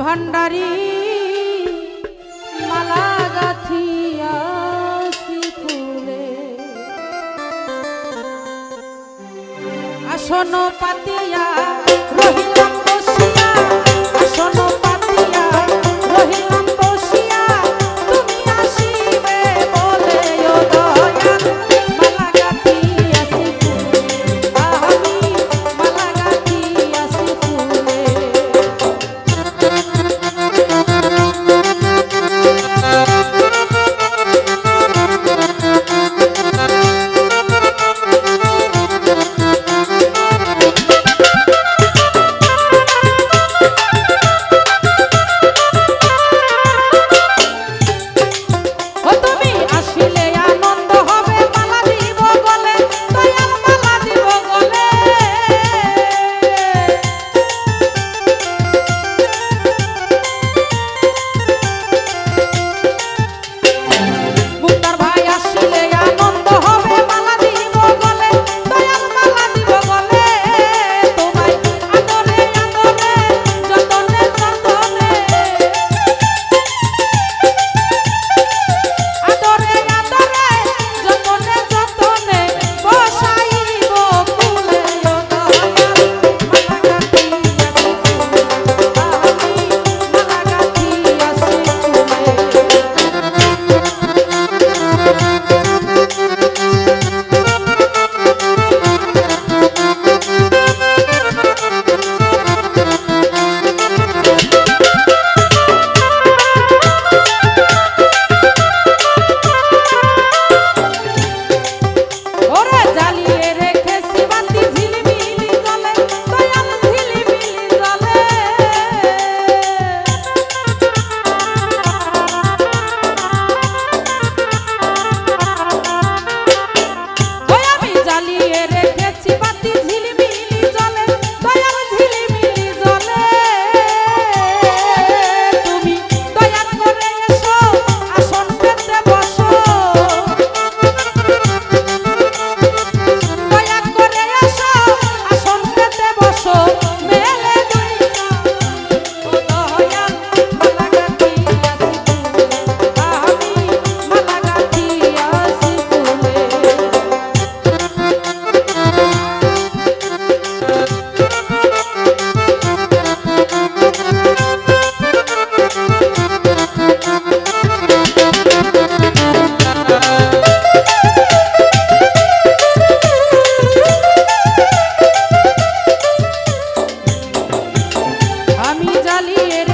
ভণ্ডারী মালা গাথিয়া ফুলে। আসন পাতিয়া রহিলাম আসন পাতিয়া রহিলাম বাতি জ্বালিয়ে